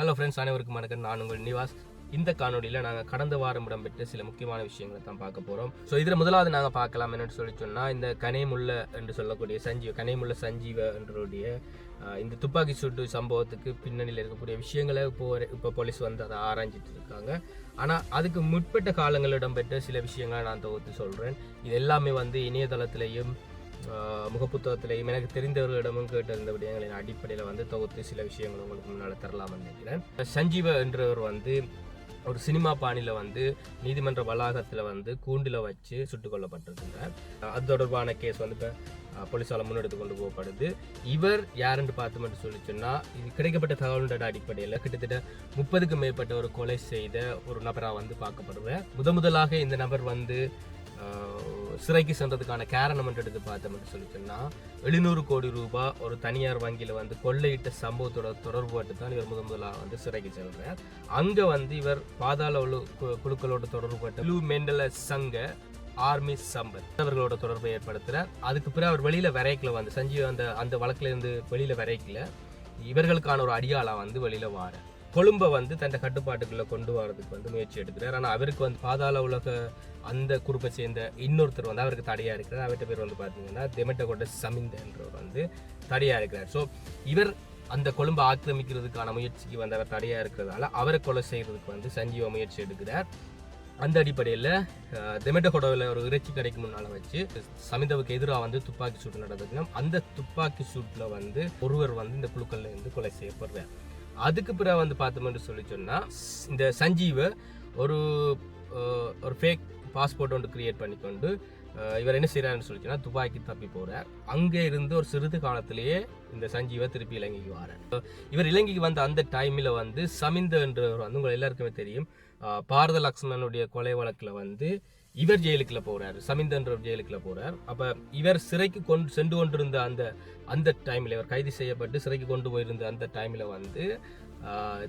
Hello friends அனைவருக்கும் வணக்கம். நான் உங்கள் நிவாஸ். இந்த காணொலியில் நாங்கள் கடந்த வாரம் இடம்பெற்ற சில முக்கியமான விஷயங்களை தான் பார்க்க போகிறோம் ஸோ இதில் முதலாவது நாங்கள் பார்க்கலாம் என்னென்னு சொல்லி சொன்னால் இந்த கனேமுள்ள என்று சொல்லக்கூடிய சஞ்சீவ் கனேமுள்ள சஞ்சீவ என்றுடைய இந்த துப்பாக்கி சூட்டு சம்பவத்துக்கு பின்னணியில் இருக்கக்கூடிய விஷயங்களை இப்போ இப்போ போலீஸ் வந்து அதை ஆராய்ஞ்சிட்டு இருக்காங்க. ஆனால் அதுக்கு முற்பட்ட காலங்களில் இடம்பெற்ற சில விஷயங்களை நான் தொகுத்து சொல்கிறேன் இது எல்லாமே வந்து இணையதளத்திலையும் முகப்புத்தகத்திலையும் எனக்கு தெரிந்தவர்களிடமும் கேட்டிருந்த விடயங்களின் அடிப்படையில் வந்து தொகுத்து சில விஷயங்கள் உங்களுக்கு முன்னால் தரலாம் நினைக்கிறேன். சஞ்சீவ என்றவர் வந்து ஒரு சினிமா பாணியில் வந்து நீதிமன்ற வளாகத்தில் வந்து கூண்டில் வச்சு சுட்டுக் கொல்லப்பட்டிருக்கிறார் அது தொடர்பான கேஸ் வந்து இப்போ போலீஸால் முன்னெடுத்து கொண்டு போகப்படுது. இவர் யாருன்னு பார்த்தோம்னு சொல்லி சொன்னால் இது கிடைக்கப்பட்ட தகவலோட அடிப்படையில் கிட்டத்தட்ட முப்பதுக்கும் மேற்பட்ட ஒரு கொலை செய்த ஒரு நபராக வந்து பார்க்கப்படுவேன் முத முதலாக இந்த நபர் வந்து சிறைக்கு சென்றதுக்கான காரணம் என்று எடுத்து பார்த்தோம்னு சொல்லி சொன்னால் எழுநூறு கோடி ரூபாய் ஒரு தனியார் வங்கியில் வந்து கொள்ளையிட்ட சம்பவத்தோட தொடர்புபட்டு தான் இவர் முதன் முதலாக வந்து சிறைக்கு செல்கிறார் அங்கே வந்து இவர் பாதாள உலு- கு- குழுக்களோட தொடர்பு லூ மெண்டல சங்க ஆர்மி சம்பத் அவர்களோட தொடர்பை ஏற்படுத்துகிறார் அதுக்கு பிறகு அவர் வெளியில் வரைக்கல வந்து சஞ்சீவ் அந்த அந்த வழக்கிலேருந்து இருந்து வெளியில வரைக்கல. இவர்களுக்கான ஒரு அடியாளா வந்து வெளியில் வாரார். கொழும்பை வந்து தன் கட்டுப்பாட்டுக்குள்ள கொண்டு வரதுக்கு வந்து முயற்சி எடுக்கிறார். ஆனால் அவருக்கு வந்து பாதாள உலக அந்த குரூப்பை சேர்ந்த இன்னொருத்தர் வந்து அவருக்கு தடையாக இருக்கிறார். அவர்கிட்ட பேர் வந்து பார்த்தீங்கன்னா தெமெட்டகோட்ட சமிந்தன்றவர் வந்து தடையாக இருக்கிறார். ஸோ இவர் அந்த கொழும்பை ஆக்கிரமிக்கிறதுக்கான முயற்சிக்கு வந்து அவர் தடையாக இருக்கிறதால அவரை கொலை செய்கிறதுக்கு வந்து சஞ்சீவ முயற்சி எடுக்கிறார். அந்த அடிப்படையில் தெமெட்டகொடவில் ஒரு இறைச்சி கடைக்கு முன்னால் வச்சு சமிதாவுக்கு எதிராக வந்து துப்பாக்கி சூட்டு நடந்ததுன்னா அந்த துப்பாக்கி சூட்டில் வந்து ஒருவர் வந்து இந்த குழுக்கள்லேருந்து கொலை செய்யப்படுறார். அதுக்கு பிறகு வந்து பார்த்தோம்னு சொல்லி சொன்னால் இந்த சஞ்சீவை ஒரு ஒரு ஃபேக் பாஸ்போர்ட் ஒன்று கிரியேட் பண்ணிக்கொண்டு இவர் என்ன செய்கிறாருன்னு சொல்லி துபாய்க்கு தப்பி போகிறார் அங்கே இருந்து ஒரு சிறிது காலத்திலேயே இந்த சஞ்சீவை திருப்பி இலங்கைக்கு வரார். இவர் இலங்கைக்கு வந்த அந்த டைமில் வந்து சமிந்த என்றவர் வந்து உங்கள் எல்லாருக்குமே தெரியும் பாரத லக்ஷ்மணனுடைய கொலை வழக்கில் வந்து இவர் ஜெயிலுக்குள்ள போறார் சமிந்தன்ற ஜெயிலுக்குள்ள போறார். அப்ப இவர் சிறைக்கு கொண்டு சென்று கொண்டிருந்த அந்த அந்த டைம்ல இவர் கைது செய்யப்பட்டு சிறைக்கு கொண்டு போயிருந்த அந்த டைம்ல வந்து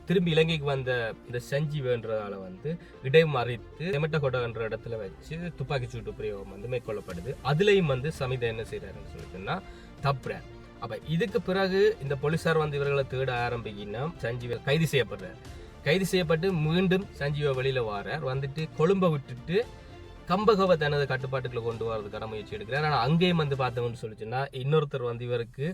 திரும்பி இலங்கைக்கு வந்த இந்த சஞ்சீவன்றதால வந்து இடைமறித்து தெமட்டகொட என்ற இடத்துல வச்சு துப்பாக்கி சூட்டு பிரயோகம் வந்து மேற்கொள்ளப்படுது. அதுலயும் வந்து சமிதா என்ன செய்யறாருன்னு சொல்லிட்டுன்னா தப்புறார். அப்ப இதுக்கு பிறகு இந்த போலீசார் வந்து இவர்களை தேட ஆரம்பிக்கினா சஞ்சீவர் கைது செய்யப்படுறார். கைது செய்யப்பட்டு மீண்டும் சஞ்சீவ வெளியில வாரார். வந்துட்டு கொழும்பை விட்டுட்டு கம்பகவை தனது கட்டுப்பாட்டுக்குள்ள கொண்டு வரதுக்கான முயற்சி எடுக்கிறார். ஆனால் அங்கேயும் வந்து பார்த்தோம்னு சொல்லிச்சுன்னா இன்னொருத்தர் வந்து இவருக்கு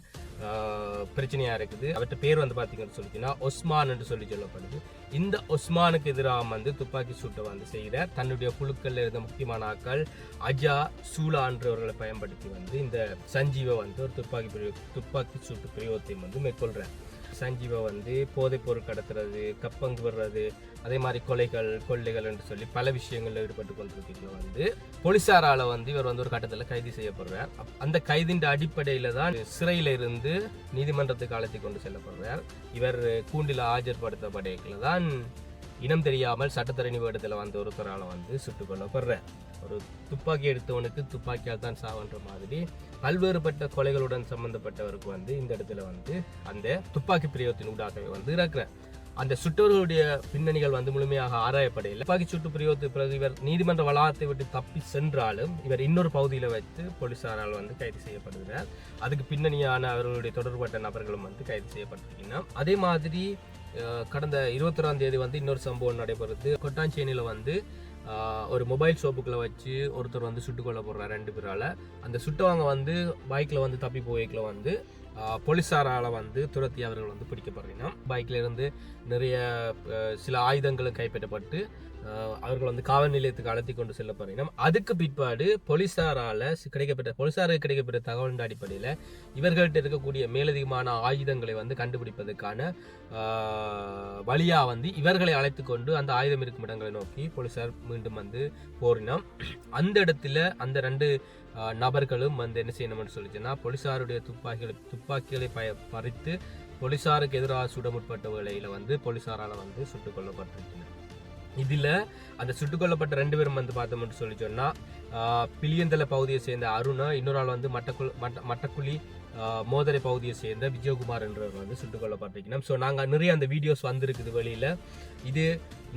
பிரச்சனையாக இருக்குது. அவர்கிட்ட பேர் வந்து பார்த்தீங்கன்னு சொல்லிச்சுன்னா ஒஸ்மான் என்று சொல்லி சொல்லப்படுது. இந்த ஒஸ்மானுக்கு எதிராக வந்து துப்பாக்கி சூட்டை வந்து செய்கிறார். தன்னுடைய குழுக்களில் இருந்த முக்கியமான ஆட்கள் அஜா சூலான்றவர்களை பயன்படுத்தி வந்து இந்த சஞ்சீவை வந்து ஒரு துப்பாக்கி துப்பாக்கி சூட்டு பிரயோகத்தையும் வந்து மேற்கொள்கிறார் சஞ்சீவை வந்து போதைப் பொருள் கடத்துறது கப்பங்கு வர்றது அதே மாதிரி கொலைகள் கொள்ளைகள் என்று சொல்லி பல விஷயங்களில் ஈடுபட்டு கொண்டிருக்கீங்க வந்து போலீசாரால வந்து இவர் வந்து ஒரு கட்டத்தில் கைது செய்யப்படுறார். அந்த கைதின் அடிப்படையில தான் சிறையில இருந்து நீதிமன்றத்துக்கு அழைத்து கொண்டு செல்லப்படுறார். இவர் கூண்டில் ஆஜர்படுத்தப்படையில தான் இனம் தெரியாமல் சட்டத்தரணி வேடத்தில் வந்த ஒருத்தரால் வந்து சுட்டுக் கொல்லப்படுறார் ஒரு துப்பாக்கி எடுத்தவனுக்கு துப்பாக்கியால் தான் சாவன்ற மாதிரி பல்வேறுபட்ட கொலைகளுடன் சம்பந்தப்பட்டவருக்கு வந்து இந்த இடத்துல வந்து அந்த துப்பாக்கி பிரயோகத்தின் ஊடாகவே வந்து இறக்குறார். அந்த சுட்டவர்களுடைய பின்னணிகள் வந்து முழுமையாக ஆராயப்படையில். துப்பாக்கி சுட்டு பிரயோகத்துக்கு பிறகு இவர் நீதிமன்ற வளாகத்தை விட்டு தப்பி சென்றாலும் இவர் இன்னொரு பகுதியில் வைத்து போலீசாரால் வந்து கைது செய்யப்படுகிறார். அதுக்கு பின்னணியான அவர்களுடைய தொடர்பட்ட நபர்களும் வந்து கைது செய்யப்பட்டிருக்கின்றனர் அதே மாதிரி கடந்த இருபத்தொராம் தேதி வந்து இன்னொரு சம்பவம் நடைபெறுது. கொட்டாஞ்சேனியில் வந்து ஒரு மொபைல் ஷாப்புக்குள்ள வச்சு ஒருத்தர் வந்து சுட்டுக்கொள்ள போடுறார் ரெண்டு பேரால். அந்த சுட்டவங்க வந்து பைக்கில் வந்து தப்பி போய்க்கில் வந்து போலீஸாரால் வந்து துரத்தி அவர்கள் வந்து பிடிக்கப்படுறீங்க பைக்ல இருந்து நிறைய சில ஆயுதங்களும் கைப்பற்றப்பட்டு அவர்கள் வந்து காவல் நிலையத்துக்கு அழைத்தி கொண்டு செல்லப்படுறீங்க அதுக்கு பிற்பாடு போலீஸாரால் கிடைக்கப்பட்ட போலீஸாருக்கு கிடைக்கப்பட்ட தகவலின் அடிப்படையில் இவர்கள்ட்ட இருக்கக்கூடிய மேலதிகமான ஆயுதங்களை வந்து கண்டுபிடிப்பதற்கான வழியாக வந்து இவர்களை அழைத்து கொண்டு அந்த ஆயுதம் இருக்கும் இடங்களை நோக்கி போலீசார் மீண்டும் வந்து போரினோம் அந்த இடத்துல அந்த ரெண்டு நபர்களும் வந்து என்ன செய்யணும்னு சொல்லிச்சுன்னா போலீசாருடைய துப்பாக்கிகளை துப்பாக்கிகளை பய பறித்து போலீசாருக்கு எதிராக சுட முற்பட்ட வேளையில வந்து போலீசாரால் வந்து சுட்டுக் கொல்லப்பட்டிருக்கிறார் இதில் அந்த சுட்டுக் கொல்லப்பட்ட ரெண்டு பேரும் வந்து பார்த்தோம்னு சொல்லி சொன்னால் பிளியந்தலை பகுதியை சேர்ந்த அருணா இன்னொரு ஆள் வந்து மட்டக்குள் மட்ட மட்டக்குழி மோதரை பகுதியை சேர்ந்த விஜயகுமார் என்றவர் வந்து சுட்டுக் கொல்லப்பட்டிருக்கணும் ஸோ நாங்கள் நிறைய அந்த வீடியோஸ் வந்திருக்குது வெளியில். இது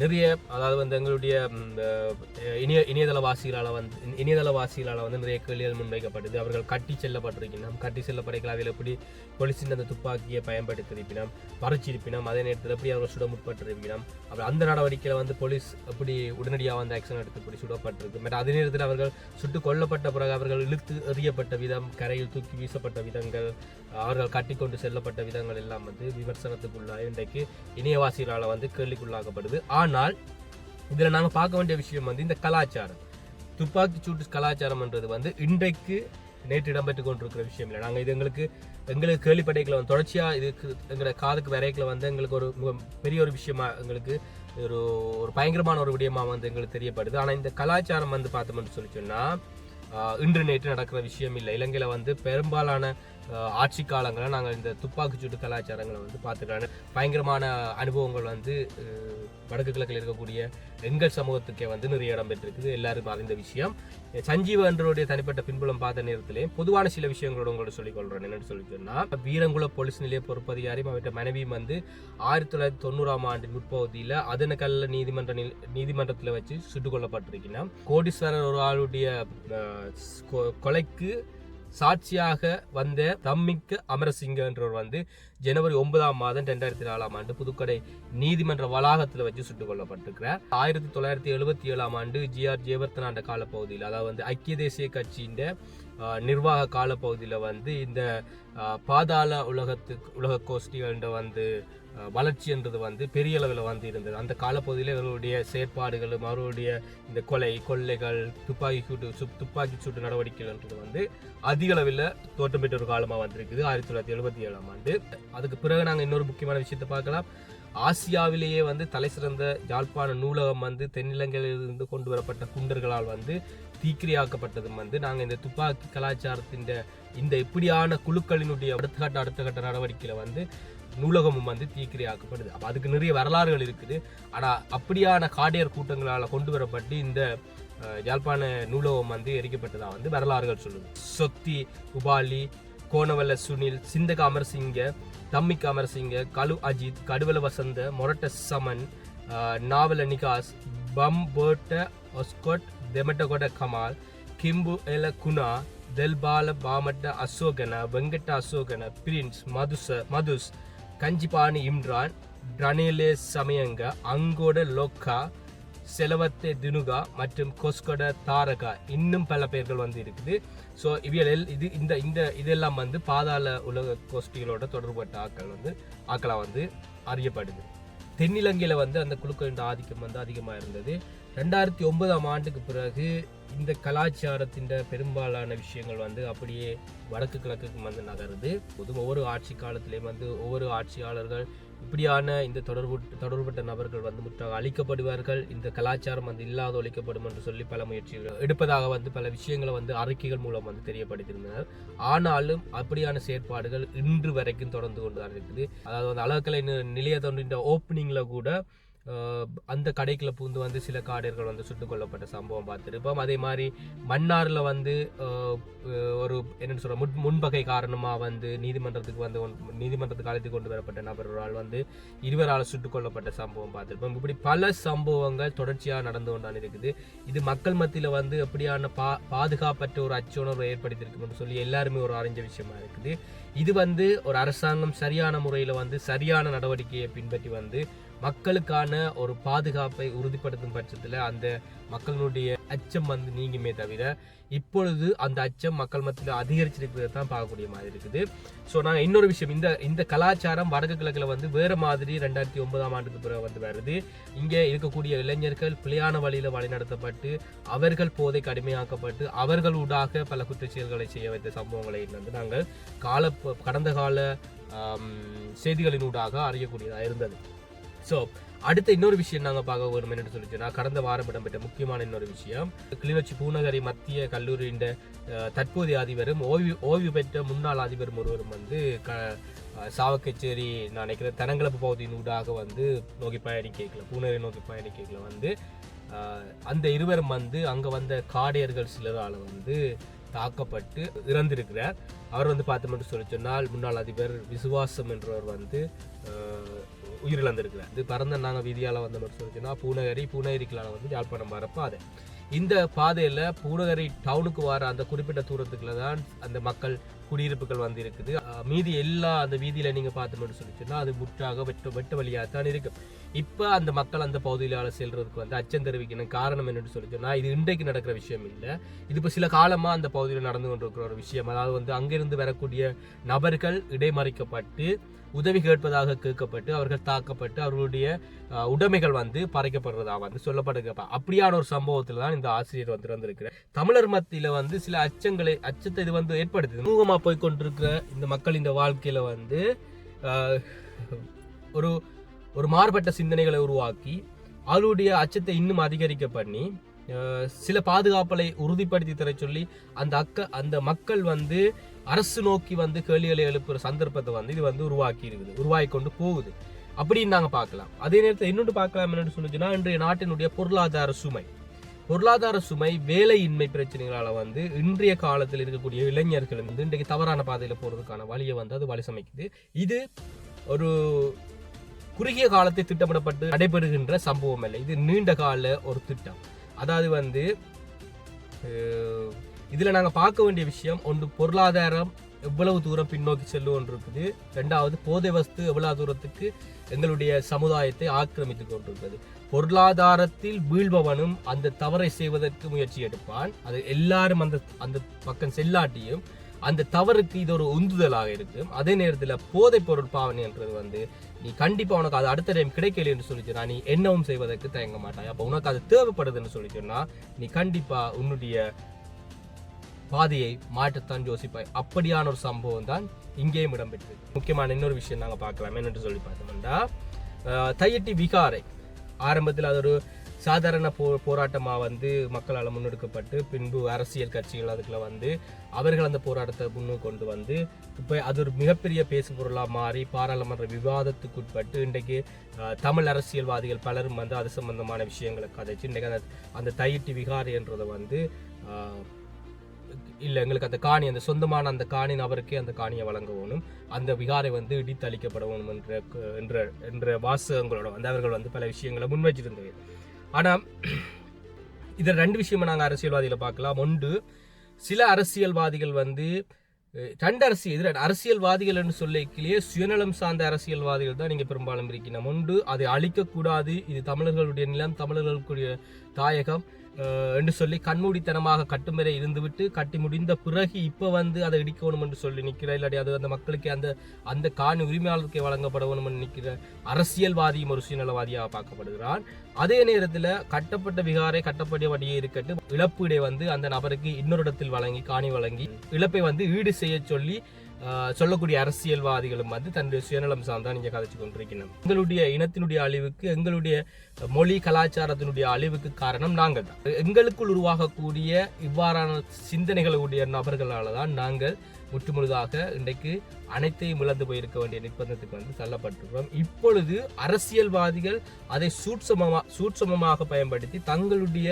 நிறைய அதாவது வந்து எங்களுடைய இணைய இணையதளவாசிகளால் வந்து இணையதளவாசிகளால் வந்து நிறைய கேள்விகள் முன்வைக்கப்பட்டது. அவர்கள் கட்டி செல்லப்பட்டிருக்கணும் கட்டி செல்லப்படைகள் அதில் எப்படி பொலிசின் அந்த துப்பாக்கியை பயன்படுத்தியிருப்பினம் பறிச்சிருப்பினம் அதே நேரத்தில் எப்படி அவர்கள் சுட முற்பட்டிருப்பினம் அப்புறம் அந்த நடவடிக்கையில் வந்து போலீஸ் எப்படி உடனடியாக வந்து ஆக்ஷன் எடுத்து இப்படி சுடப்பட்டிருக்கு. மற்ற அதே நேரத்தில் அவர்கள் சுட்டு கொல்லப்பட்ட பிறகு அவர்கள் இழுத்து எறியப்பட்ட விதம் கரையில் தூக்கி வீசப்பட்ட விதம் விதங்கள் அவர்கள் கட்டிக்கொண்டு செல்லப்பட்ட விதங்கள் எல்லாம் வந்து விமர்சனத்துக்குள்ளாக இன்றைக்கு இணையவாசிகளால் வந்து கேள்விக்குள்ளாக்கப்படுது. ஆனால் இதில் நாங்கள் பார்க்க வேண்டிய விஷயம் வந்து இந்த கலாச்சாரம். துப்பாக்கி சூட்டு கலாச்சாரம்ன்றது வந்து இன்றைக்கு நேற்று இடம்பெற்று கொண்டிருக்கிற விஷயம் இல்லை. நாங்கள் இது எங்களுக்கு எங்களுக்கு கேள்விப்படைகளை வந்து தொடர்ச்சியாக இதுக்கு எங்களை காதுக்கு விரைக்கில் வந்து எங்களுக்கு ஒரு பெரிய ஒரு விஷயமா எங்களுக்கு ஒரு ஒரு பயங்கரமான ஒரு விடயமா வந்து எங்களுக்கு தெரியப்படுது. ஆனால் இந்த கலாச்சாரம் வந்து பார்த்தோம்னு சொல்லி சொன்னால் இன்று நேற்று நடக்கிற விஷயம் இல்லை. இலங்கையில் வந்து பெரும்பாலான ஆட்சி காலங்களில் நாங்கள் இந்த துப்பாக்கிச்சூட்டு கலாச்சாரங்களை வந்து பார்த்துக்கலாம் பயங்கரமான அனுபவங்கள் வந்து வடக்கு கிழக்கில் இருக்கக்கூடிய எங்கள் சமூகத்துக்கே வந்து நிறைய இடம் பெற்றிருக்குது. எல்லாருக்கும் அறிந்த விஷயம். சஞ்சீவ என்றவருடைய தனிப்பட்ட பின்புலம் பார்த்த நேரத்திலே பொதுவான சில விஷயங்களோட உங்களோட சொல்லிக்கொள்கிறேன் என்னென்னு சொல்லி சொன்னால் வீரங்குள போலீஸ் நிலைய பொறுப்பதிகாரியும் அவர்கிட்ட மனைவியும் வந்து ஆயிரத்தி தொள்ளாயிரத்தி தொண்ணூறாம் ஆண்டின் முற்பகுதியில் அதனக்கல்ல நீதிமன்ற நில- நீதிமன்றத்தில் வச்சு சுட்டுக் கொல்லப்பட்டிருக்கிறான் கோடீஸ்வரர் ஒரு ஆளுடைய கொ- கொலைக்கு சாட்சியாக வந்த தம்மிக்க அமரசிங்க என்றவர் வந்து ஜனவரி ஒன்பதாம் மாதம் ரெண்டாயிரத்தி நாலாம் ஆண்டு புதுக்கடை நீதிமன்ற வளாகத்தில் வச்சு சுட்டுக் கொல்லப்பட்டிருக்கிறார். ஆயிரத்தி தொள்ளாயிரத்தி எழுபத்தி ஏழாம் ஆண்டு ஜிஆர் ஜெயவர்த்தனாண்ட காலப்பகுதியில் அதாவது வந்து ஐக்கிய தேசிய கட்சியின் நிர்வாக காலப்பகுதியில் வந்து இந்த பாதாள உலகத்துக்கு உலக கோஷ்டிகள்ன்ற வந்து வளர்ச்சின்றது வந்து பெரிய அளவில் வந்து இருந்தது. அந்த காலப்பகுதியில் இவர்களுடைய செயற்பாடுகளும் அவருடைய இந்த கொலை கொள்ளைகள் துப்பாக்கி சூட்டு சு- துப்பாக்கி சூட்டு நடவடிக்கைகள்ன்றது வந்து அதிக அளவில் தோற்றம் பெற்ற ஒரு காலமாக வந்திருக்குது ஆயிரத்தி தொள்ளாயிரத்தி எழுபத்தி ஏழாம் ஆண்டு. அதுக்கு பிறகு நாங்கள் இன்னொரு முக்கியமான விஷயத்தை பார்க்கலாம். ஆசியாவிலேயே வந்து தலை சிறந்த யாழ்ப்பாண நூலகம் வந்து தென்னிலங்கையிலிருந்து கொண்டு வரப்பட்ட குண்டர்களால் வந்து தீக்கிரியாக்கப்பட்டதும் வந்து நாங்கள் இந்த துப்பாக்கி கலாச்சாரத்தின் இந்த இப்படியான குழுக்களினுடைய அடுத்த கட்ட அடுத்த கட்ட நடவடிக்கையில் வந்து நூலகமும் வந்து தீக்கிரையாக்கப்படுது. அப்போ அதுக்கு நிறைய வரலாறுகள் இருக்குது. ஆனால் அப்படியான காடையர் கூட்டங்களால் கொண்டு வரப்பட்டு இந்த யாழ்ப்பாண நூலகம் வந்து எரிக்கப்பட்டதாக வந்து வரலாறுகள் சொல்லுது. சொத்தி உபாலி கோணவல்ல சுனில் சிந்தக அமர்சிங்க தம்மிக் அமர்சிங்க கலு அஜித் கடுவல வசந்த மொரட்ட சமன் நாவல நிகாஸ் பம் போட்ட ஒஸ்கொட் தெமட்டகொட கமால் கிம்பு எல குணா தெல்பால பாமட்ட அசோகன வெங்கட்ட அசோகன பிரின்ஸ் மதுச மதுஸ் கஞ்சிபாணி இம்ரான் ரணிலே சமயங்க அங்கோட லோக்கா செலவத்தே தினுகா மற்றும் கொஸ்கொட தாரகா. இன்னும் பல பேர்கள் வந்து இருக்குது. ஸோ இவியல் இது இந்த இந்த இதெல்லாம் வந்து பாதாள உலக கோஷ்டிகளோட தொடர்பட்ட ஆட்கள் வந்து ஆக்களாக வந்து அறியப்படுது. தென்னிலங்கையில் வந்து அந்த குழுக்களின் ஆதிக்கம் வந்து அதிகமாக இருந்தது. ரெண்டாயிரத்தி ஒன்பதாம் ஆண்டுக்கு பிறகு இந்த கலாச்சாரத்தின் பெரும்பாலான விஷயங்கள் வந்து அப்படியே வடக்கு கிழக்குக்கு வந்து நகருது. பொது ஒவ்வொரு ஆட்சி காலத்திலையும் வந்து ஒவ்வொரு ஆட்சியாளர்கள் இப்படியான இந்த தொடர்பு தொடர்புபட்ட நபர்கள் வந்து முற்றாக அழிக்கப்படுவார்கள். இந்த கலாச்சாரம் வந்து இல்லாத ஒழிக்கப்படும் என்று சொல்லி பல முயற்சிகள் எடுப்பதாக வந்து பல விஷயங்களை வந்து அறிக்கைகள் மூலம் வந்து தெரியப்படுத்தியிருந்தனர். ஆனாலும் அப்படியான செயற்பாடுகள் இன்று வரைக்கும் தொடர்ந்து கொண்டு தான் இருக்குது. அதாவது வந்து அழகலை நி- நிலையத்தொன்றின் ஓப்பனிங்கில் கூட அந்த கடைக்குள்ள பூந்து வந்து சில காடர்கள் வந்து சுட்டுக் கொல்லப்பட்ட சம்பவம் பார்த்துருப்போம். அதே மாதிரி மன்னாரில் வந்து ஒரு என்னென்னு சொல்ற முன் முன்பகை காரணமாக வந்து நீதிமன்றத்துக்கு வந்து நீதிமன்றத்துக்கு அழைத்து கொண்டு வரப்பட்ட நபர் ஒரு ஆள் வந்து இருவரால் சுட்டுக் கொல்லப்பட்ட சம்பவம் பார்த்துருப்போம். இப்படி பல சம்பவங்கள் தொடர்ச்சியாக நடந்து கொண்டான் இருக்குது இது மக்கள் மத்தியில் வந்து எப்படியான பா பாதுகாப்பற்ற ஒரு அச்சுணர்வை ஏற்படுத்தியிருக்கும்னு சொல்லி எல்லாருமே ஒரு அறிஞ்ச விஷயமா இருக்குது. இது வந்து ஒரு அரசாங்கம் சரியான முறையில் வந்து சரியான நடவடிக்கையை பின்பற்றி வந்து மக்களுக்கான ஒரு பாதுகாப்பை உறுதிப்படுத்தும் பட்சத்தில் அந்த மக்களுடைய அச்சம் வந்து நீங்குமே தவிர இப்பொழுது அந்த அச்சம் மக்கள் மத்தியில் அதிகரிச்சிருக்கிறது தான் பார்க்கக்கூடிய மாதிரி இருக்குது. ஸோ நாங்கள் இன்னொரு விஷயம் இந்த இந்த கலாச்சாரம் வடக்கு கிழக்கில் வந்து வேறு மாதிரி ரெண்டாயிரத்தி ஒன்பதாம் ஆண்டுக்கு பிறகு வந்து வருது. இங்கே இருக்கக்கூடிய இளைஞர்கள் பிழையான வழியில் வழிநடத்தப்பட்டு அவர்கள் போதை கடுமையாக்கப்பட்டு அவர்கள் ஊடாக பல குற்றச் செயல்களை செய்ய வைத்த சம்பவங்களை வந்து நாங்கள் கால கடந்த கால செய்திகளின் ஊடாக அறியக்கூடியதாக இருந்தது. ஸோ அடுத்த இன்னொரு விஷயம் நாங்கள் பார்க்க வரும் என்று சொல்லிச்சுன்னா கடந்த வாரம் இடம்பெற்ற முக்கியமான இன்னொரு விஷயம். கிளிநொச்சி பூநகரி மத்திய கல்லூரியின் தற்போதைய அதிபரும் ஓய்வு ஓய்வு பெற்ற முன்னாள் அதிபரும் ஒருவரும் வந்து க சாவக்கச்சேரி நான் நினைக்கிறேன் தனங்களப்பு பகுதியின் ஊடாக வந்து நோக்கி பயணிக்கல பூநகரை நோக்கி பயணிக்கல வந்து அந்த இருவரும் வந்து அங்கே வந்த காடையர்கள் சிலரால் வந்து தாக்கப்பட்டு இறந்திருக்கிறார். அவர் வந்து பார்த்தோம்னு சொல்லி சொன்னால் முன்னாள் அதிபர் விசுவாசம் என்றவர் வந்து உயிரிழந்திருக்கிறார். இது பறந்த நாங்கள் வீதியால் வந்த மட்டும் சொல்லிச்சுன்னா பூனகரி பூனகிரிக்கலால் வந்து யாழ்ப்பாணம் வர பாதை. இந்த பாதையில் பூனகரி டவுனுக்கு வர அந்த குறிப்பிட்ட தூரத்துக்குள்ள தான் அந்த மக்கள் குடியிருப்புகள் வந்து இருக்குது மீதி எல்லா அந்த வீதியில் நீங்கள் பார்த்தோம்னு சொல்லிச்சுன்னா அது முற்றாக வெட்ட வெட்ட வழியாக தான் இருக்கும் இப்போ அந்த மக்கள் அந்த பகுதியிலால் செல்றதுக்கு வந்து அச்சம் தெரிவிக்கணும். காரணம் என்னன்னு சொல்லி சொன்னால் இது இன்றைக்கு நடக்கிற விஷயம் இல்லை. இது இப்போ சில காலமாக அந்த பகுதியில் நடந்து கொண்டிருக்கிற ஒரு விஷயம். அதாவது வந்து அங்கிருந்து வரக்கூடிய நபர்கள் இடைமறிக்கப்பட்டு உதவி கேட்பதாக கேட்கப்பட்டு அவர்கள் தாக்கப்பட்டு அவர்களுடைய உடைமைகள் வந்து பறைக்கப்படுறதா வந்து சொல்லப்படுகிறப்ப அப்படியான ஒரு சம்பவத்தில் தான் இந்த ஆசிரியர் வந்து வந்திருக்கிறார். தமிழர் மத்தியில் வந்து சில அச்சங்களை அச்சத்தை இது வந்து ஏற்படுத்துது. சமூகமாக போய் கொண்டிருக்கிற இந்த மக்கள் இந்த வாழ்க்கையில் வந்து ஒரு ஒரு மாறுபட்ட சிந்தனைகளை உருவாக்கி அவளுடைய அச்சத்தை இன்னும் அதிகரிக்க பண்ணி சில பாதுகாப்பலை உறுதிப்படுத்தி தர சொல்லி அந்த அக்க அந்த மக்கள் வந்து அரசு நோக்கி வந்து கேள்விகளை எழுப்புற சந்தர்ப்பத்தை வந்து இது வந்து உருவாக்கி இருக்குது உருவாக்கி கொண்டு போகுது. அப்படின்னு நாங்கள் பார்க்கலாம். அதே நேரத்தில் இன்னொன்று பார்க்கலாம் என்னென்னு சொல்லுச்சுன்னா இன்றைய நாட்டினுடைய பொருளாதார சுமை. பொருளாதார சுமை வேலையின்மை பிரச்சனைகளால் வந்து இன்றைய காலத்தில் இருக்கக்கூடிய இளைஞர்கள் வந்து இன்றைக்கு தவறான பாதையில் போகிறதுக்கான வழியை வந்து அது வழி சமைக்குது. இது ஒரு குறுகிய காலத்தை திட்டமிடப்பட்டு நடைபெறுகின்ற சம்பவம் இல்லை இது நீண்ட கால ஒரு திட்டம். அதாவது வந்து இதில் நாங்கள் பார்க்க வேண்டிய விஷயம் ஒன்று பொருளாதாரம் எவ்வளவு தூரம் பின்னோக்கி செல்லும் ஒன்று இருக்குது ரெண்டாவது போதை வஸ்து எவ்வளவு தூரத்துக்கு எங்களுடைய சமுதாயத்தை ஆக்கிரமித்து கொண்டிருக்கிறது. பொருளாதாரத்தில் வீழ்பவனும் அந்த தவறை செய்வதற்கு முயற்சி எடுப்பான். அது எல்லாரும் அந்த அந்த பக்கம் செல்லாட்டியும் அந்த தவறுக்கு இது ஒரு உந்துதலாக இருக்கும். அதே நேரத்தில் போதைப் பொருள் பாவனைன்றது வந்து நீ கண்டிப்பா உனக்கு அது அடுத்த டைம் கிடைக்கல என்று சொல்லி சொன்னா நீ என்னவும் செய்வதற்கு தயங்க மாட்டாய். அப்போ உனக்கு அது தேவைப்படுதுன்னு சொல்லி சொன்னா நீ கண்டிப்பா உன்னுடைய பாதையை மாற்றத்தான் யோசிப்பாய். அப்படியான ஒரு சம்பவம் தான் இங்கேயும் இடம்பெற்றது. முக்கியமான இன்னொரு விஷயம் நாங்கள் பார்க்கலாம். என்னென்று சொல்லி பார்த்தோம்னா தையட்டி விகாரை. ஆரம்பத்தில் அது ஒரு சாதாரண போ போராட்டமாக வந்து மக்களால் முன்னெடுக்கப்பட்டு பின்பு அரசியல் கட்சிகள் அதுக்குள்ள வந்து அவர்கள் அந்த போராட்டத்தை முன்னு கொண்டு வந்து இப்போ அது ஒரு மிகப்பெரிய பேசு பொருளாக மாறி பாராளுமன்ற விவாதத்துக்குட்பட்டு இன்றைக்கு தமிழ் அரசியல்வாதிகள் பலரும் வந்து அது சம்பந்தமான விஷயங்களை கதைச்சு இன்றைக்கு அந்த அந்த தையட்டி விகாரை என்றதை வந்து இல்லை எங்களுக்கு அந்த காணி அந்த சொந்தமான அந்த காணி நபருக்கே அந்த காணியை வழங்கணும் அந்த விகாரை வந்து இடித்தளிக்கப்படணும் என்ற என்ற என்ற வாசகங்களோட வந்து அவர்கள் வந்து பல விஷயங்களை முன்வச்சிருந்தது. ஆனால் இதில் ரெண்டு விஷயமா நாங்கள் அரசியல்வாதிகளை பார்க்கலாம். ஒன்று சில அரசியல்வாதிகள் வந்து ரெண்டு அரசியல் இது அரசியல்வாதிகள் என்று சொல்லிக்கிலேயே சுயநலம் சார்ந்த அரசியல்வாதிகள் தான் நீங்கள் பெரும்பாலும் இருக்கணும் ஒன்று அதை அழிக்கக்கூடாது. இது தமிழர்களுடைய நிலம் தமிழர்களுடைய தாயகம். என்று சொல்லி கண்மூடித்தனமாக கட்டும் வரை இருந்துவிட்டு கட்டி முடிந்த பிறகு இப்போ வந்து அதை இடிக்கணும் என்று சொல்லி நிற்கிற இல்லாட்டி அது அந்த மக்களுக்கு அந்த அந்த காணி உரிமையாளருக்கு வழங்கப்படணும் என்று நிற்கிற அரசியல்வாதியும் ஒரு சுயநலவாதியாக பார்க்கப்படுகிறான் அதே நேரத்தில் கட்டப்பட்ட விகாரை கட்டப்பட்டபடியே இருக்கட்டும் இழப்பீடை வந்து அந்த நபருக்கு இன்னொரு இடத்தில் வழங்கி காணி வழங்கி இழப்பை வந்து ஈடு செய்ய சொல்லி சொல்லக்கூடிய அரசியல்வாதிகளும் வந்து தன்னுடைய சுயநலம் சார்ந்தான் நீங்கள் கதைச்சு கொண்டிருக்கிறோம் எங்களுடைய இனத்தினுடைய அழிவுக்கு எங்களுடைய மொழி கலாச்சாரத்தினுடைய அழிவுக்கு காரணம் நாங்கள் தான். எங்களுக்குள் உருவாகக்கூடிய இவ்வாறான சிந்தனைகளுடைய நபர்களால தான் நாங்கள் முற்றுமுழுதாக இன்றைக்கு அனைத்தையும் இழந்து போயிருக்க வேண்டிய நிர்பந்தத்துக்கு வந்து தள்ளப்பட்டுள்ளோம் இப்பொழுது அரசியல்வாதிகள் அதை சூட்சமமாக சூட்சமமாக பயன்படுத்தி தங்களுடைய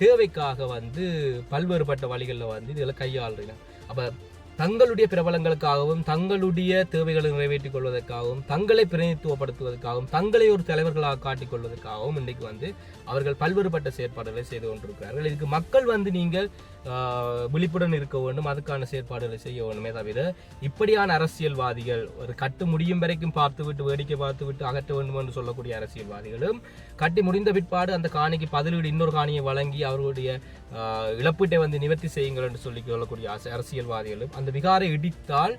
தேவைக்காக வந்து பல்வேறுபட்ட வழிகளில் வந்து இதில் கையாளுறீங்க அப்போ தங்களுடைய பிரபலங்களுக்காகவும் தங்களுடைய தேவைகளை நிறைவேற்றிக் கொள்வதற்காகவும் தங்களை பிரதிநிதித்துவப்படுத்துவதற்காகவும் தங்களை ஒரு தலைவர்களாக காட்டிக்கொள்வதற்காகவும் இன்றைக்கு வந்து அவர்கள் பல்வேறுபட்ட செயற்பாடுகளை செய்து கொண்டிருக்கிறார்கள். இதுக்கு மக்கள் வந்து நீங்கள் விழிப்புடன் இருக்க வேண்டும். அதுக்கான செயற்பாடுகளை செய்ய வேண்டுமே தவிர இப்படியான அரசியல்வாதிகள் ஒரு கட்டு முடியும் வரைக்கும் பார்த்துவிட்டு வேடிக்கை பார்த்துவிட்டு அகற்ற வேண்டும் என்று சொல்லக்கூடிய அரசியல்வாதிகளும் கட்டி முடிந்த பிற்பாடு அந்த காணிக்கு பதிலீடு இன்னொரு காணியை வழங்கி அவர்களுடைய இழப்பீட்டை வந்து நிவர்த்தி செய்யுங்கள் என்று சொல்லி சொல்லக்கூடிய அரசியல்வாதிகளும் அந்த விகாரை இடித்தால்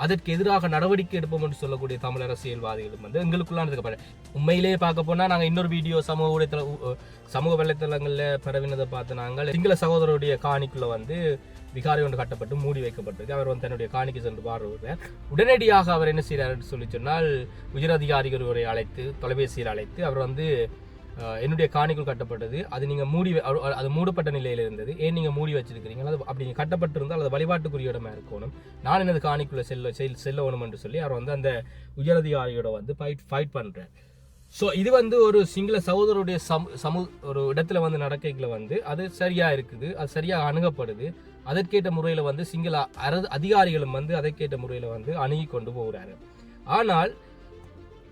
அதற்கு எதிராக நடவடிக்கை எடுப்போம் என்று சொல்லக்கூடிய தமிழ் அரசியல்வாதிகளும் வந்து எங்களுக்குள்ளான உண்மையிலேயே பார்க்க போனால் நாங்கள் இன்னொரு வீடியோ சமூக ஊடகத்தள சமூக வலைத்தளங்களில் பரவினதை பார்த்து நாங்கள் சிங்கள சகோதரருடைய காணிக்குள்ளே வந்து விகாரை ஒன்று கட்டப்பட்டு மூடி வைக்கப்பட்டிருக்கு. அவர் வந்து தன்னுடைய காணிக்கு சென்று பாடுவார் உடனடியாக அவர் என்ன செய்கிறார் சொல்லி சொன்னால் உயரதிகாரிகள் ஒருவரை அழைத்து தொலைபேசியில் அழைத்து அவர் வந்து என்னுடைய காணிக்குள் கட்டப்பட்டது. அது நீங்கள் மூடி அது- மூடப்பட்ட நிலையில் இருந்தது. ஏன் நீங்கள் மூடி வச்சிருக்கிறீங்க? அது அப்படி நீங்கள் கட்டப்பட்டிருந்தால் அது வழிபாட்டுக்குரிய இடமா இருக்கணும். நான் எனது காணிக்குள்ள செல்ல செல் செல்ல வேணும் என்று சொல்லி அவர் வந்து அந்த உயரதிகாரியோட வந்து ஃபைட் ஃபைட் பண்ணுறார் ஸோ இது வந்து ஒரு சிங்கள சகோதரருடைய சமு சமு ஒரு இடத்துல வந்து நடக்கைகளை வந்து அது சரியாக இருக்குது. அது சரியாக அணுகப்படுது. அதற்கேற்ற முறையில் வந்து சிங்கள அர அதிகாரிகளும் வந்து அதற்கேற்ற முறையில் வந்து அணுகி கொண்டு போகிறாரு ஆனால்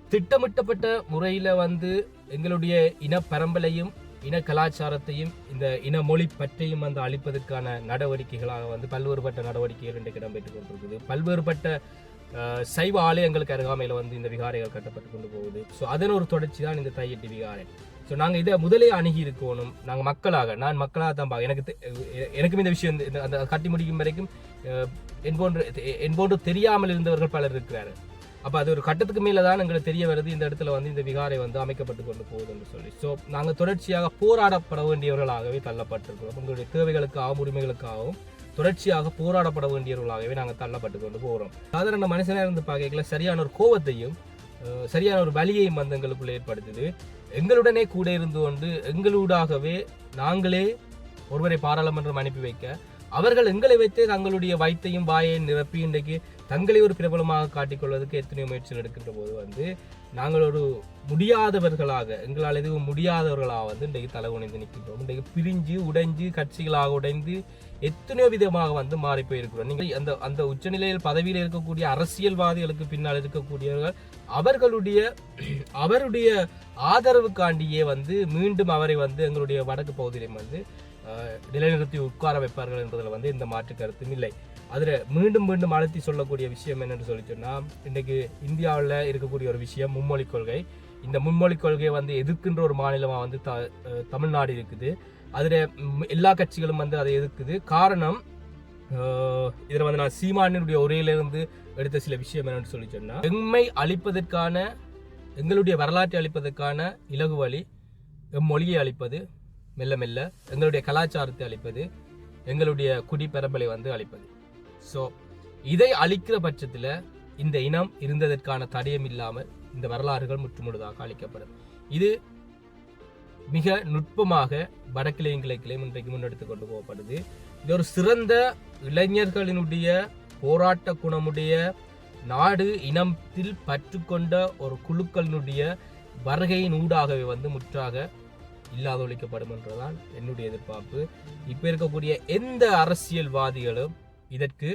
திட்டமிட்டப்பட்ட முறையில் வந்து எங்களுடைய இனப்பரம்பலையும் இன கலாச்சாரத்தையும் இந்த இன மொழி பற்றியும் வந்து அழிப்பதற்கான நடவடிக்கைகளாக வந்து பல்வேறுபட்ட நடவடிக்கைகள் இன்றைக்கு இடம்பெற்றுக் கொண்டிருக்குது. பல்வேறுபட்ட சைவ ஆலயங்களுக்கு அருகாமையில் வந்து இந்த விகாரைகள் கட்டப்பட்டு கொண்டு போகுது. ஸோ அதன் ஒரு தொடர்ச்சி தான் இந்த தையட்டி விகாரை. ஸோ நாங்கள் இதை முதலே அணுகி இருக்கணும். நாங்கள் மக்களாக நான் மக்களாக தான் பா எனக்கு தெ- எனக்கும் இந்த விஷயம் இந்த- அந்த கட்டி முடிக்கும் வரைக்கும் என்போன்று என் போன்று என் போன்று தெரியாமல் இருந்தவர்கள் பலர் இருக்கிறார்கள். அப்போ அது ஒரு கட்டத்துக்கு மேலே தான் எங்களுக்கு தெரிய வருது. இந்த இடத்துல வந்து இந்த விகாரை வந்து அமைக்கப்பட்டு கொண்டு போகுதுன்னு சொல்லி. ஸோ நாங்கள் தொடர்ச்சியாக போராடப்பட வேண்டியவர்களாகவே தள்ளப்பட்டிருக்கிறோம். உங்களுடைய தேவைகளுக்காகவும் உரிமைகளுக்காகவும் தொடர்ச்சியாக போராடப்பட வேண்டியவர்களாகவே நாங்கள் தள்ளப்பட்டு கொண்டு போகிறோம் சாதாரண மனுஷனாக இருந்து பார்க்கல சரியான ஒரு கோபத்தையும் சரியான ஒரு வலியையும் வந்து எங்களுக்குள்ள ஏற்படுத்துது. எங்களுடனே கூட இருந்து கொண்டு எங்களூடாகவே நாங்களே ஒருவரை பாராளுமன்றம் அனுப்பி வைக்க அவர்கள் எங்களை வைத்தே தங்களுடைய வயிற்றையும் வாயையும் நிரப்பி இன்றைக்கு தங்களை ஒரு பிரபலமாக காட்டிக்கொள்வதற்கு எத்தனையோ முயற்சிகள் எடுக்கின்ற போது வந்து நாங்கள் ஒரு முடியாதவர்களாக எங்களால் எதுவும் முடியாதவர்களாக வந்து இன்றைக்கு தலை குனிந்து நிற்கின்றோம். இன்றைக்கு பிரிஞ்சு உடைஞ்சு கட்சிகளாக உடைந்து எத்தனையோ விதமாக வந்து மாறி போயிருக்கிறோம். நீங்கள் அந்த அந்த உச்சநிலையில் பதவியில் இருக்கக்கூடிய அரசியல்வாதிகளுக்கு பின்னால் இருக்கக்கூடியவர்கள் அவர்களுடைய அவருடைய ஆதரவுக்காண்டியே வந்து மீண்டும் அவரை வந்து எங்களுடைய வடக்கு பகுதியிலும் வந்து நிலைநிறுத்தி உட்கார வைப்பார்கள் என்பதில் வந்து எந்த மாற்று கருத்தும் இல்லை. அதில் மீண்டும் மீண்டும் அழுத்தி சொல்லக்கூடிய விஷயம் என்னென்னு சொல்லி சொன்னால் இன்றைக்கு இந்தியாவில் இருக்கக்கூடிய ஒரு விஷயம் மும்மொழி கொள்கை. இந்த மும்மொழி கொள்கையை வந்து எதிர்க்கின்ற ஒரு மாநிலமாக வந்து த தமிழ்நாடு இருக்குது. அதில் எல்லா கட்சிகளும் வந்து அதை எதிர்க்குது. காரணம் இதில் வந்து நான் சீமானினுடைய உரையிலிருந்து எடுத்த சில விஷயம் என்னன்னு சொல்லி சொன்னால் எம்மை அழிப்பதற்கான எங்களுடைய வரலாற்றை அழிப்பதற்கான இலகு வழி எம் மொழியை அழிப்பது மெல்ல மெல்ல எங்களுடைய கலாச்சாரத்தை அழிப்பது எங்களுடைய குடிப்பரம்பலை வந்து அழிப்பது. ஸோ இதை அழிக்கிற பட்சத்தில் இந்த இனம் இருந்ததற்கான தடயம் இல்லாமல் இந்த வரலாறுகள் முற்றுமுழுதாக அழிக்கப்படும். இது மிக நுட்பமாக வடக்கிளையும் கிழக்கிளையும் இன்றைக்கு முன்னெடுத்து கொண்டு போகப்படுது. இது ஒரு சிறந்த இளைஞர்களினுடைய போராட்ட குணமுடைய நாடு இனத்தில் பற்றுக்கொண்ட ஒரு குழுக்களினுடைய வருகையின் ஊடாகவே வந்து முற்றாக இல்லாதொழிக்கப்படும் என்றுதான் என்னுடைய எதிர்பார்ப்பு. இப்போ இருக்கக்கூடிய எந்த அரசியல்வாதிகளும் இதற்கு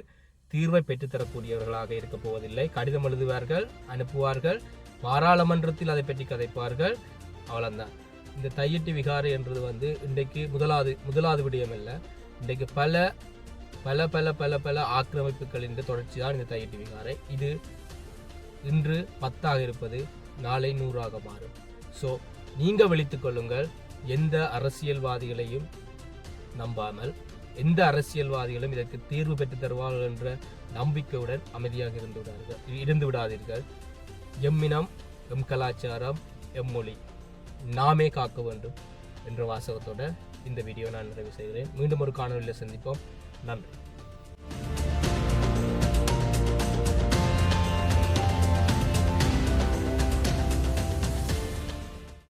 தீர்வை பெற்றுத்தரக்கூடியவர்களாக இருக்க போவதில்லை. கடிதம் எழுதுவார்கள் அனுப்புவார்கள் பாராளுமன்றத்தில் அதை பற்றி கதைப்பார்கள். அவ்வளோதான் இந்த தையட்டி விகாரை என்றது வந்து இன்றைக்கு முதலாவது முதலாவது விடயம் இல்லை இன்றைக்கு பல பல பல பல பல ஆக்கிரமிப்புகளின் தொடர்ச்சி தான் இந்த தையட்டி விகாரை. இது இன்று பத்தாக இருப்பது நாளை நூறாக மாறும். ஸோ நீங்கள் விழித்து கொள்ளுங்கள். எந்த அரசியல்வாதிகளையும் நம்பாமல் எந்த அரசியல்வாதிகளும் இதற்கு தீர்வு பெற்று தருவார்கள் என்ற நம்பிக்கையுடன் அமைதியாக இருந்து விடார்கள் இருந்து விடாதீர்கள். எம்மினம் எம் கலாச்சாரம் எம் மொழி. நாமே காக்க வேண்டும் என்ற வாசகத்தோட இந்த வீடியோ நான் நிறைவு செய்கிறேன். மீண்டும் ஒரு காணொலியில் சந்திப்போம். நன்றி.